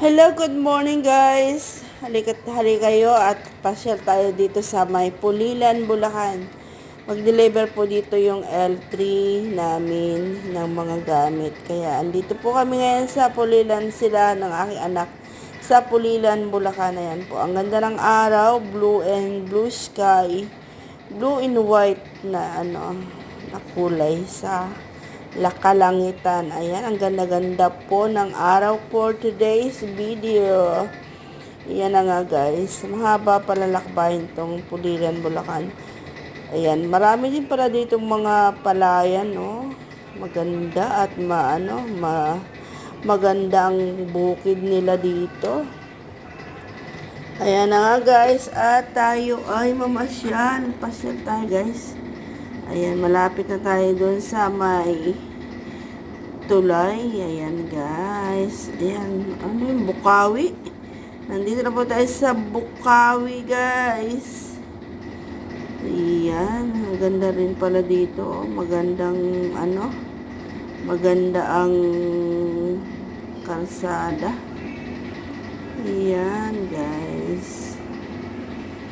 Hello, good morning guys. Halikat hali kayo at pasyal tayo dito sa may Pulilan, Bulacan. Mag-deliver po dito yung L3 namin ng mga gamit. Kaya andito po kami ngayon sa Pulilan sila ng aking anak sa Pulilan, Bulacan. Ayan po. Ang ganda ng araw, blue and blue sky. Blue and white na ano, na kulay sa lakalangitan. Ayan, ang ganda-ganda po ng araw for today's video. Ayan na nga guys. Mahaba pala lakbayin tong Pulilan, Bulacan. Ayan, marami din pala dito mga palayan, no? Maganda at maano, ma maganda ang bukid nila dito. Ayan na nga guys, at tayo ay mamasyal. Pasyal tayo guys. Ayan, malapit na tayo doon sa may tulay. Ayan guys. Ayan, ano yung Bukawi? Nandito na po tayo sa Bukawi guys. Ayan, ang ganda rin pala dito. Magandang ano, maganda ang kalsada. Ayan guys.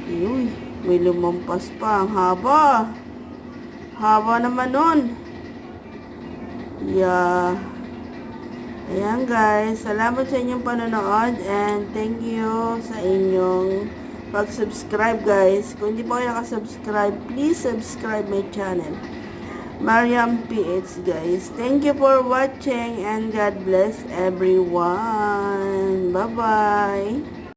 Uy, may lumampas pa. Ang haba. Haba naman nun. Yeah. Ayan guys, salamat sa inyong panonood and thank you sa inyong pag-subscribe guys. Kung hindi po kayo nakasubscribe, please subscribe my channel. Mariam PH guys. Thank you for watching and God bless everyone. Bye-bye.